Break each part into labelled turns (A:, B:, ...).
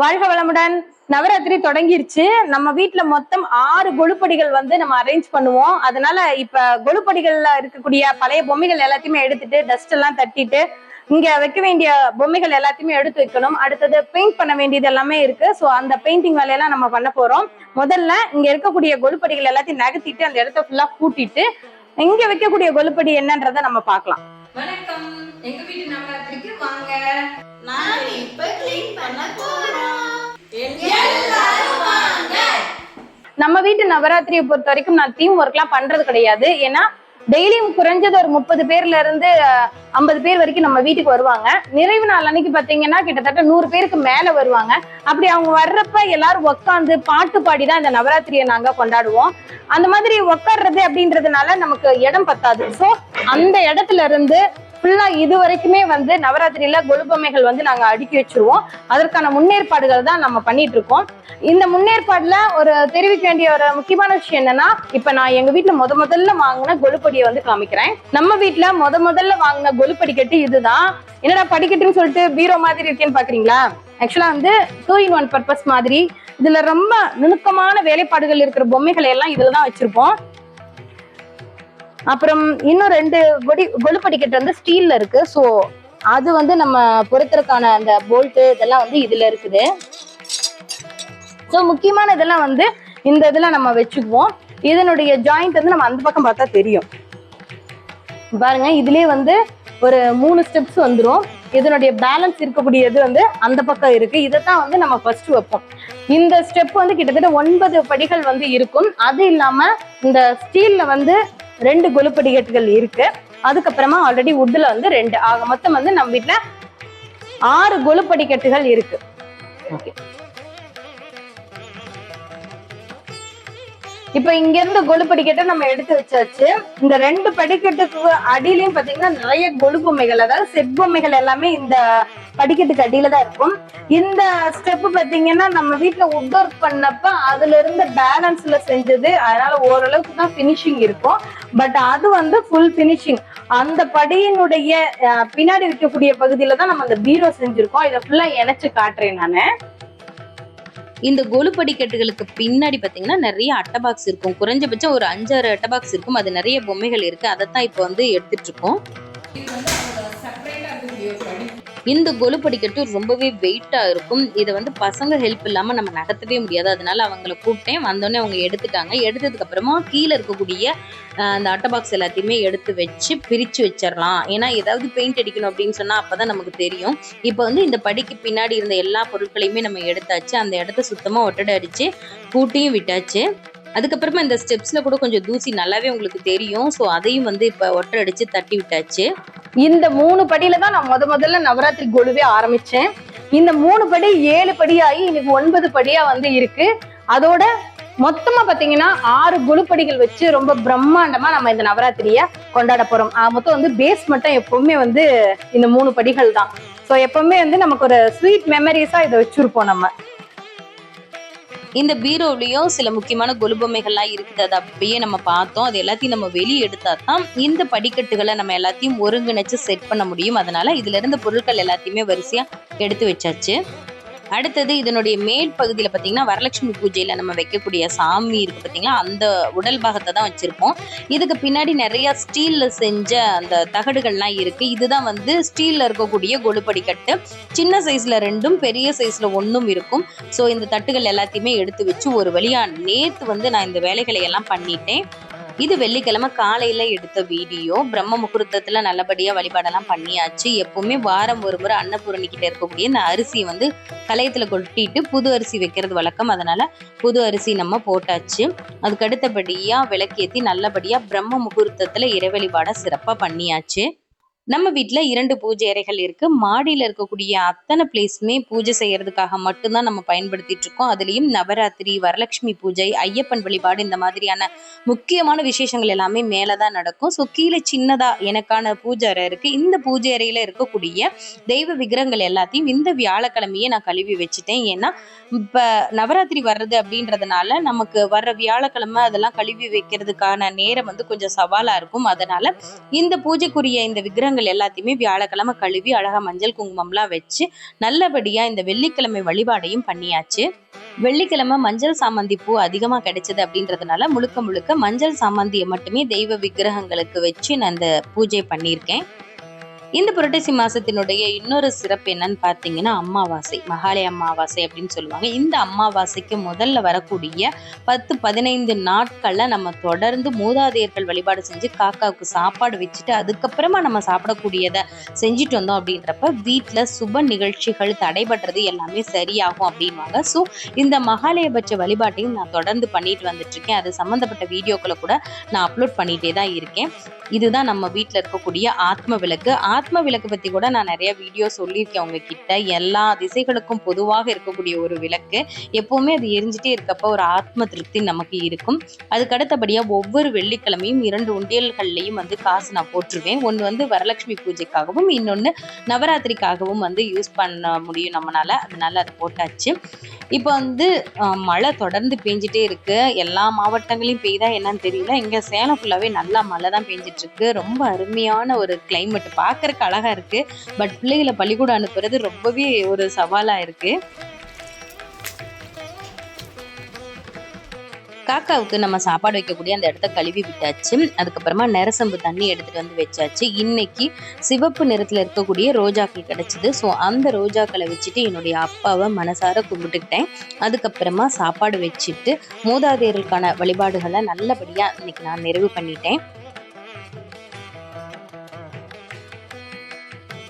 A: வாழ்க வளமுடன். நவராத்திரி தொடங்கிருச்சு. நம்ம வீட்டுல மொத்தம் ஆறு கொழுப்படிகள் வந்து நம்ம அரேஞ்ச் பண்ணுவோம். அதனால இப்ப கொழுப்படிகள்ல இருக்கக்கூடிய பழைய பொம்மைகள் எல்லாத்தையுமே எடுத்துட்டு டஸ்ட் எல்லாம் தட்டிட்டு இங்க வைக்க வேண்டிய பொம்மைகள் எல்லாத்தையுமே எடுத்து வைக்கணும். அடுத்தது பெயிண்ட் பண்ண வேண்டியது எல்லாமே இருக்கு. சோ அந்த பெயிண்டிங் வேலையெல்லாம் நம்ம பண்ண போறோம். முதல்ல இங்க இருக்கக்கூடிய கொழுப்படிகள் எல்லாத்தையும் நகர்த்திட்டு அந்த இடத்த ஃபுல்லா கூட்டிட்டு இங்க வைக்கக்கூடிய கொழுப்படி என்னன்றத நம்ம பார்க்கலாம்.
B: வணக்கம். எங்க வீட்டு நவராத்திரிக்கு வாங்க.
C: நாங்க இப்ப க்ளீன் பண்ண போறோம்.
A: நம்ம வீட்டு நவராத்திரியை பொறுத்த வரைக்கும் நான் தீம் ஒர்க்லாம் பண்றது கிடையாது. ஏன்னா டெய்லியும் குறைஞ்சது ஒரு முப்பது பேர்ல இருந்து ஐம்பது பேர் வரைக்கும் நம்ம வீட்டுக்கு வருவாங்க. நிறைவு நாள் அன்னைக்கு பாத்தீங்கன்னா கிட்டத்தட்ட நூறு பேருக்கு மேல வருவாங்க. அப்படி அவங்க வர்றப்ப எல்லாரும் உட்காந்து பாட்டு பாடி தான் இந்த நவராத்திரியை நாங்க கொண்டாடுவோம். அந்த மாதிரி உட்கார்றது அப்படின்றதுனால நமக்கு இடம் பத்தாது. சோ அந்த இடத்துல இருந்து ஃபுல்லா இது வரைக்குமே வந்து நவராத்திரியில கொலுபொம்மைகள் வந்து நாங்க அடுக்கி வச்சிருவோம். அதற்கான முன்னேற்பாடுகள் தான் நம்ம பண்ணிட்டு இருக்கோம். இந்த முன்னேற்பாடுல ஒரு தெரிவிக்க வேண்டிய ஒரு முக்கியமான விஷயம் என்னன்னா இப்ப நான் எங்க வீட்டுல முத முதல்ல வாங்கின கொலுப்படியை வந்து காமிக்கிறேன். நம்ம வீட்டுல முத முதல்ல வாங்கின கொலுப்படிக்கட்டு இதுதான். என்னடா படிக்கட்டுன்னு சொல்லிட்டு பீரோ மாதிரி இருக்கேன்னு பாக்குறீங்களா? ஆக்சுவலா வந்து டூ இன் ஒன் பர்பஸ் மாதிரி. இதுல ரொம்ப நுணுக்கமான வேலைப்பாடுகள் இருக்கிற பொம்மைகளை எல்லாம் இதுல தான் வச்சிருப்போம். அப்புறம் இன்னும் ரெண்டு கொடி கொலு வந்து ஸ்டீல்ல இருக்கு. ஸோ அது வந்து நம்ம பொருத்துறதுக்கான அந்த போல்ட்டு இதெல்லாம் வந்து இதுல இருக்குது. ஸோ முக்கியமான இதெல்லாம் வந்து இந்த இதில் நம்ம வச்சுக்குவோம். இதனுடைய ஜாயிண்ட் வந்து நம்ம அந்த பக்கம் பார்த்தா தெரியும். பாருங்க இதுலேயே வந்து ஒரு மூணு ஸ்டெப்ஸ் வந்துடும் இதனுடைய பேலன்ஸ் இருக்கக்கூடியது வந்து அந்த பக்கம் இருக்கு. இதைத்தான் வந்து நம்ம ஃபர்ஸ்ட் வைப்போம். இந்த ஸ்டெப் வந்து கிட்டத்தட்ட ஒன்பது படிகள் வந்து இருக்கும். அது இல்லாம இந்த ஸ்டீல்ல வந்து ரெண்டு கொலுப்படிகட்டுகள் இருக்கு. அதுக்கப்புறமா ஆல்ரெடி வுட்ல வந்து ரெண்டு. ஆக மொத்தம் வந்து நம்ம வீட்டுல ஆறு கொலுப்படிக்கட்டுகள் இருக்கு. ஓகே இப்ப இங்க இருந்து கொலு படிக்கட்டை நம்ம எடுத்து வச்சாச்சு. இந்த ரெண்டு படிக்கட்டுக்கு அடியிலயும் பாத்தீங்கன்னா நிறைய கொலு பொம்மைகள் அதாவது செட் பொம்மைகள் எல்லாமே இந்த படிக்கட்டுக்கு அடியில தான் இருக்கும். இந்த ஸ்டெப் பாத்தீங்கன்னா நம்ம வீட்டுல உட் ஒர்க் பண்ணப்ப அதுல இருந்து பேலன்ஸ்ல செஞ்சது அதனால ஓரளவுக்கு தான் ஃபினிஷிங் இருக்கும். பட் அது வந்து ஃபுல் ஃபினிஷிங் அந்த படியினுடைய பின்னாடி இருக்கக்கூடிய பகுதியில தான் நம்ம அந்த பீரோ செஞ்சிருக்கோம். இதை ஃபுல்லா இணைச்சு காட்டுறேன் நானு.
D: இந்த கொலு படிக்கட்டுகளுக்கு பின்னாடி பாத்தீங்கன்னா நிறைய அட்டை பாக்ஸ் இருக்கும். குறைஞ்சபட்சம் ஒரு அஞ்சாறு அட்டை பாக்ஸ் இருக்கும். அது நிறைய பொம்மைகள் இருக்கு. அதைத்தான் இப்போ வந்து எடுத்துட்டு இருக்கோம்.
B: இது வந்து
D: இந்த கொலு படிக்கட்டு ரொம்பவே வெயிட்டாக இருக்கும். இதை வந்து பசங்க ஹெல்ப் இல்லாமல் நம்ம நகர்த்தவே முடியாது. அதனால அவங்கள கூப்பிட்டேன். வந்தோடனே அவங்க எடுத்துட்டாங்க. எடுத்ததுக்கப்புறமா கீழே இருக்கக்கூடிய அந்த அட்டை பாக்ஸ் எல்லாத்தையுமே எடுத்து வச்சு பிரித்து வச்சிடலாம். ஏன்னா ஏதாவது பெயிண்ட் அடிக்கணும் அப்படின்னு சொன்னால் அப்போ தான் நமக்கு தெரியும். இப்போ வந்து இந்த படிக்கு பின்னாடி இருந்த எல்லா பொருட்களையுமே நம்ம எடுத்தாச்சு. அந்த இடத்த சுத்தமாக ஒட்டடை அடித்து கூட்டியும் விட்டாச்சு. அதுக்கப்புறமா இந்த ஸ்டெப்ஸில் கூட கொஞ்சம் தூசி நல்லாவே உங்களுக்கு தெரியும். ஸோ அதையும் வந்து இப்போ ஒட்டை அடித்து தட்டி விட்டாச்சு.
A: இந்த மூணு படியில தான் நான் முத முதல்ல நவராத்திரி கொலுவே ஆரம்பிச்சேன். இந்த மூணு படி ஏழு படியாகி இன்னைக்கு ஒன்பது படியா வந்து இருக்கு. அதோட மொத்தமா பாத்தீங்கன்னா ஆறு குழுப்படிகள் வச்சு ரொம்ப பிரம்மாண்டமா நம்ம இந்த நவராத்திரிய கொண்டாட போறோம். ஆக மொத்தம் வந்து பேஸ் மட்டும் எப்பவுமே வந்து இந்த மூணு படிகள் தான். ஸோ எப்பவுமே வந்து நமக்கு ஒரு ஸ்வீட் மெமரிஸா இதை வச்சிருப்போம் நம்ம.
D: இந்த பீரோவிலையும் சில முக்கியமான கொலுபொம்மைகள்லாம் இருக்குது. அது அப்படியே நம்ம பார்த்தோம். அது எல்லாத்தையும் நம்ம வெளியே எடுத்தா தான் இந்த படிக்கட்டுகளை நம்ம எல்லாத்தையும் ஒருங்கிணைச்சு செட் பண்ண முடியும். அதனால இதுல இருந்த பொருட்கள் எல்லாத்தையுமே வரிசையா எடுத்து வச்சாச்சு. அடுத்தது இதனுடைய மேல் பகுதியில் பார்த்தீங்கன்னா வரலட்சுமி பூஜையில் நம்ம வைக்கக்கூடிய சாமி இருக்கு பார்த்தீங்களா அந்த உடல் பாகத்தை தான் வச்சுருப்போம். இதுக்கு பின்னாடி நிறைய ஸ்டீலில் செஞ்ச அந்த தகடுகள்லாம் இருக்குது இதுதான் வந்து ஸ்டீலில் இருக்கக்கூடிய கொலுப்படிக்கட்டு சின்ன சைஸில் ரெண்டும் பெரிய சைஸில் ஒன்றும் இருக்கும். ஸோ இந்த தட்டுகள் எல்லாத்தையுமே எடுத்து வச்சு ஒரு வழியாக நேற்று வந்து நான் இந்த வேலைகளை எல்லாம் பண்ணிட்டேன். இது வெள்ளிக்கிழமை காலையில எடுத்த வீடியோ. பிரம்ம முகூர்த்தத்துல நல்லபடியா வழிபாடெல்லாம் பண்ணியாச்சு. எப்பவுமே வாரம் ஒரு முறை அன்னபூரணிக்கிட்ட இருக்கக்கூடிய இந்த அரிசியை வந்து கலையத்துல கொட்டிட்டு புது அரிசி வைக்கிறது வழக்கம். அதனால புது அரிசி நம்ம போட்டாச்சு. அதுக்கு அடுத்தபடியா விளக்கேத்தி நல்லபடியா பிரம்ம முகூர்த்தத்துல இறை வழிபாட சிறப்பா பண்ணியாச்சு. நம்ம வீட்ல இரண்டு பூஜை அறைகள் இருக்கு. மாடியில இருக்கக்கூடிய அத்தனை பிளேஸுமே பூஜை செய்யறதுக்காக மட்டும்தான் நம்ம பயன்படுத்திட்டு இருக்கோம். அதுலயும் நவராத்திரி வரலட்சுமி பூஜை ஐயப்பன் வழிபாடு இந்த மாதிரியான முக்கியமான விசேஷங்கள் எல்லாமே மேலதான் நடக்கும். ஸோ கீழே சின்னதா எனக்கான பூஜை அறை இருக்கு. இந்த பூஜை அறையில இருக்கக்கூடிய தெய்வ விக்கிரங்கள் எல்லாத்தையும் இந்த வியாழக்கிழமையே நான் கழுவி வச்சுட்டேன். ஏன்னா இப்ப நவராத்திரி வர்றது அப்படின்றதுனால நமக்கு வர்ற வியாழக்கிழமை அதெல்லாம் கழுவி வைக்கிறதுக்கான நேரம் வந்து கொஞ்சம் சவாலா இருக்கும். அதனால இந்த பூஜைக்குரிய இந்த விக்கிரங்கள் பாத்திரங்கள் எல்லாத்தையுமே வியாழக்கிழமை கழுவி அழகா மஞ்சள் குங்குமம்லாம் வச்சு நல்லபடியா இந்த வெள்ளிக்கிழமை வழிபாடையும் பண்ணியாச்சு. வெள்ளிக்கிழமை மஞ்சள் சாமந்தி பூ அதிகமா கிடைச்சது அப்படின்றதுனால முழுக்க முழுக்க மஞ்சள் சாமந்தியை மட்டுமே தெய்வ விக்கிரகங்களுக்கு வச்சு நான் இந்த பூஜை பண்ணியிருக்கேன். இந்த புரட்டாசி மாசத்தினுடைய இன்னொரு சிறப்பு என்னன்னு பார்த்தீங்கன்னா அமாவாசை மகாலய அமாவாசை அப்படின்னு சொல்லுவாங்க. இந்த அமாவாசைக்கு முதல்ல வரக்கூடிய பத்து பதினைந்து நாட்களில் நம்ம தொடர்ந்து மூதாதையர்கள் வழிபாடு செஞ்சு காக்காவுக்கு சாப்பாடு வச்சுட்டு அதுக்கப்புறமா நம்ம சாப்பிடக்கூடியதை செஞ்சுட்டு வந்தோம் அப்படின்றப்ப வீட்டில் சுப நிகழ்ச்சிகள் தடைபடுறது எல்லாமே சரியாகும் அப்படின்வாங்க ஸோ இந்த மகாலயபட்ச வழிபாட்டையும் நான் தொடர்ந்து பண்ணிட்டு வந்துட்டு இருக்கேன். அது சம்மந்தப்பட்ட வீடியோக்களை கூட நான் அப்லோட் பண்ணிகிட்டே தான் இருக்கேன். இதுதான் நம்ம வீட்டில் இருக்கக்கூடிய ஆத்ம விளக்கு. ஆத்ம விளக்கு பற்றி கூட நான் நிறைய வீடியோ சொல்லியிருக்கேன் உங்ககிட்ட. எல்லா திசைகளுக்கும் பொதுவாக இருக்கக்கூடிய ஒரு விளக்கு. எப்போவுமே அது எரிஞ்சிட்டே இருக்கப்போ ஒரு ஆத்ம திருப்தி நமக்கு இருக்கும். அதுக்கு அடுத்தபடியாக ஒவ்வொரு வெள்ளிக்கிழமையும் இரண்டு உண்டியல்கள்லையும் வந்து காசு நான் போட்டுருவேன். ஒன்று வந்து வரலட்சுமி பூஜைக்காகவும் இன்னொன்று நவராத்திரிக்காகவும் வந்து யூஸ் பண்ண முடியும் நம்மளால் அதனால அதை போட்டாச்சு. இப்போ வந்து மழை தொடர்ந்து பெஞ்சிட்டே இருக்கு. எல்லா மாவட்டங்களையும் பெய்தா என்னன்னு தெரியல. இங்கே சேலம் ஃபுல்லாகவே நல்லா மழை தான் பெஞ்சிட்டு இருக்கு. ரொம்ப அருமையான ஒரு கிளைமேட் பார்க்குறக்கு அழகா இருக்கு. பட் பிள்ளைகளை பள்ளிக்கூடம் அனுப்புறது ரொம்பவே ஒரு சவாலா இருக்கு. காக்காவுக்கு நம்ம சாப்பாடு வைக்கக்கூடிய அந்த இடத்த கழுவி விட்டாச்சு. அதுக்கப்புறமா நெரசம்பு தண்ணி எடுத்துட்டு வந்து வச்சாச்சு. இன்னைக்கு சிவப்பு நிறத்துல இருக்கக்கூடிய ரோஜாக்கள் கிடைச்சிது. ஸோ அந்த ரோஜாக்களை வச்சுட்டு என்னுடைய அப்பாவை மனசார கும்பிட்டுக்கிட்டேன். அதுக்கப்புறமா சாப்பாடு வச்சுட்டு மூதாதையர்களுக்கான வழிபாடுகளை நல்லபடியா இன்னைக்கு நான் நிறைவு பண்ணிட்டேன்.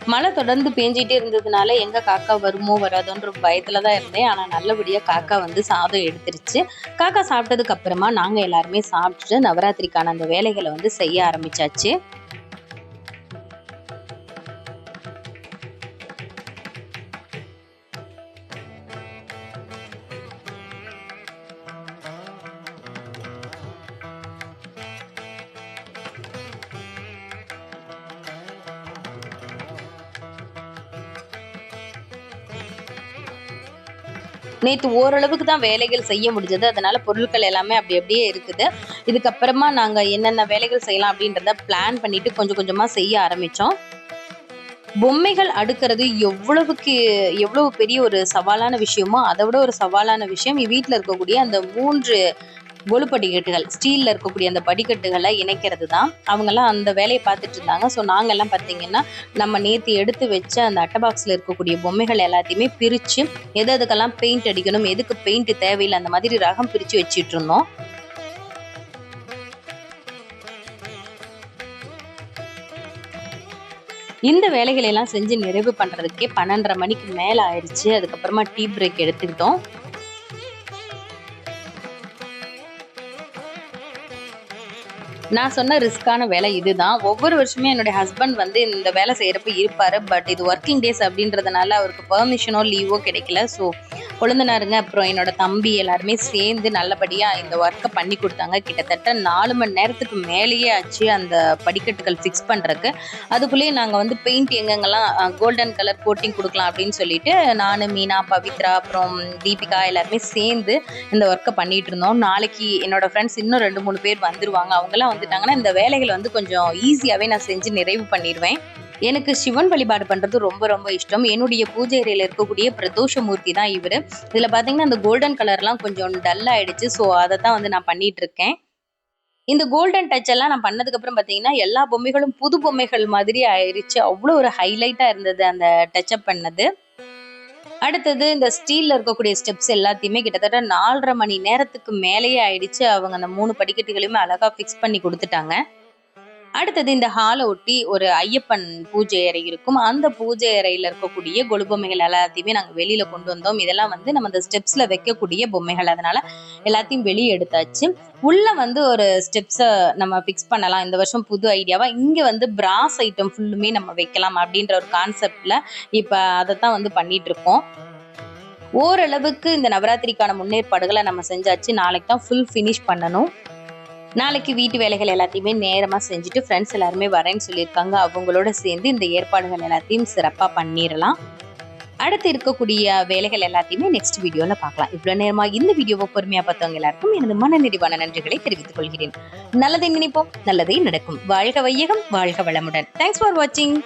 D: மழை தொடர்ந்து பேஞ்சிட்டே இருந்ததுனால எங்க காக்கா வருமோ வராதோன்ற பயத்துல தான் இருந்தேன். ஆனா நல்லபடியா காக்கா வந்து சாதம் எடுத்துருச்சு. காக்கா சாப்பிட்டதுக்கு அப்புறமா நாங்க எல்லாருமே சாப்பிட்டுட்டு நவராத்திரிக்கான அந்த வேலைகளை வந்து செய்ய ஆரம்பிச்சாச்சு. நேற்று ஓரளவுக்கு தான் வேலைகள் செய்ய முடிஞ்சது. அதனால பொருட்கள் எல்லாமே அப்படி அப்படியே இருக்குது. இதுக்கப்புறமா நாங்கள் என்னென்ன வேலைகள் செய்யலாம் அப்படின்றத பிளான் பண்ணிட்டு கொஞ்சம் கொஞ்சமாக செய்ய ஆரம்பித்தோம் பொம்மைகள் அடுக்கிறது எவ்வளவுக்கு எவ்வளவு பெரிய ஒரு சவாலான விஷயமோ அதை விட ஒரு சவாலான விஷயம் வீட்டில் இருக்கக்கூடிய அந்த மூன்று கொலு படிக்கட்டுகள் ஸ்டீலில் இருக்கக்கூடிய அந்த படிக்கட்டுகளை இணைக்கிறது தான் அவங்கெல்லாம் அந்த வேலையை பார்த்துட்டு இருந்தாங்க. ஸோ நாங்கள்லாம் பார்த்தீங்கன்னா நம்ம நேற்று எடுத்து வச்ச அந்த அட்டை பாக்ஸில் இருக்கக்கூடிய பொம்மைகள் எல்லாத்தையுமே பிரித்து எது அதுக்கெல்லாம் பெயிண்ட் அடிக்கணும் எதுக்கு பெயிண்ட் தேவையில்லை அந்த மாதிரி ரகம் பிரித்து வச்சிட்டு இருந்தோம். இந்த வேலைகளை எல்லாம் செஞ்சு நிறைவு பண்றதுக்கே பன்னெண்டரை மணிக்கு மேல ஆயிடுச்சு அதுக்கப்புறமா டீ பிரேக் எடுத்துக்கிட்டோம். நான் சொன்ன ரிஸ்க்கான வேலை இதுதான். ஒவ்வொரு வருஷமே என்னுடைய ஹஸ்பண்ட் வந்து இந்த வேலை செய்கிறப்ப இருப்பார். பட் இது ஒர்க்கிங் டேஸ் அப்படின்றதுனால அவருக்கு பெர்மிஷனோ லீவோ கிடைக்கல. ஸோ கொழுந்தனாருங்க அப்புறம் என்னோட தம்பி எல்லாருமே சேர்ந்து நல்லபடியா இந்த ஒர்க்கை பண்ணி கொடுத்தாங்க. கிட்டத்தட்ட நாலு மணி நேரத்துக்கு மேலேயே ஆச்சு அந்த படிக்கட்டுகள் ஃபிக்ஸ் பண்றதுக்கு. அதுக்குள்ளேயே நாங்கள் வந்து பெயிண்ட் எங்கெங்கெல்லாம் கோல்டன் கலர் கோட்டிங் கொடுக்கலாம் அப்படின்னு சொல்லிட்டு நான் மீனா பவித்ரா அப்புறம் தீபிகா எல்லாருமே சேர்ந்து இந்த ஒர்க்கை பண்ணிட்டு இருந்தோம். நாளைக்கு என்னோட ஃப்ரெண்ட்ஸ் இன்னும் ரெண்டு மூணு பேர் வந்துருவாங்க. அவங்கெல்லாம் வந்துட்டாங்கன்னா இந்த வேலைகளை வந்து கொஞ்சம் ஈஸியாகவே நான் செஞ்சு நிறைவு பண்ணிடுவேன். எனக்கு சிவன் வழிபாடு பண்றது ரொம்ப ரொம்ப இஷ்டம். என்னுடைய பூஜை அறையில் இருக்கக்கூடிய பிரதோஷ மூர்த்தி தான் இவர். இதுல பாத்தீங்கன்னா அந்த கோல்டன் கலர்லாம் கொஞ்சம் டல் ஆயிடுச்சு. ஸோ அதை தான் வந்து நான் பண்ணிட்டு இருக்கேன் இந்த கோல்டன் டச் எல்லாம் நான் பண்ணதுக்கு அப்புறம் பாத்தீங்கன்னா எல்லா பொம்மைகளும் புது பொம்மைகள் மாதிரி ஆயிடுச்சு அவ்வளோ ஒரு ஹைலைட்டா இருந்தது அந்த டச்சப் பண்ணது. அடுத்தது இந்த ஸ்டீல்ல இருக்கக்கூடிய ஸ்டெப்ஸ் எல்லாத்தையுமே கிட்டத்தட்ட நாலரை மணி நேரத்துக்கு மேலேயே ஆயிடுச்சு. அவங்க அந்த மூணு படிக்கட்டுகளையுமே அழகா ஃபிக்ஸ் பண்ணி கொடுத்துட்டாங்க. அடுத்தது இந்த ஹாலை ஒட்டி ஒரு ஐயப்பன் பூஜை அறை இருக்கும். அந்த பூஜை அறையில் இருக்கக்கூடிய கொலு பொம்மைகள் எல்லாத்தையுமே நாங்கள் வெளியில் கொண்டு வந்தோம். இதெல்லாம் வந்து நம்ம அந்த ஸ்டெப்ஸில் வைக்கக்கூடிய பொம்மைகள். அதனால எல்லாத்தையும் வெளியே எடுத்தாச்சு. உள்ள வந்து ஒரு ஸ்டெப்ஸை நம்ம ஃபிக்ஸ் பண்ணலாம். இந்த வருஷம் புது ஐடியாவா இங்கே வந்து பிராஸ் ஐட்டம் ஃபுல்லுமே நம்ம வைக்கலாம் அப்படின்ற ஒரு கான்செப்டில் இப்போ அதை தான் வந்து பண்ணிட்டு இருக்கோம். ஓரளவுக்கு இந்த நவராத்திரிக்கான முன்னேற்பாடுகளை நம்ம செஞ்சாச்சு. நாளைக்கு தான் ஃபுல் ஃபினிஷ் பண்ணணும். நாளைக்கு வீட்டு வேலைகள் எல்லாத்தையுமே நேரமா செஞ்சுட்டு ஃப்ரெண்ட்ஸ் எல்லாருமே வரேன்னு சொல்லியிருக்காங்க. அவங்களோட சேர்ந்து இந்த ஏற்பாடுகள் எல்லாத்தையும் சிறப்பா பண்ணிடலாம் அடுத்து இருக்கக்கூடிய வேலைகள் எல்லாத்தையுமே நெக்ஸ்ட் வீடியோல பார்க்கலாம். இவ்வளவு நேரமா இந்த வீடியோவை பொறுமையா பார்த்தவங்க எல்லாருக்கும் எனது மன நிறைவான நன்றிகளை தெரிவித்துக் கொள்கிறேன். நல்லதை நினைப்போம் நல்லதே நடக்கும். வாழ்க வையகம் வாழ்க வளமுடன். தேங்க்ஸ் ஃபார் வாட்சிங்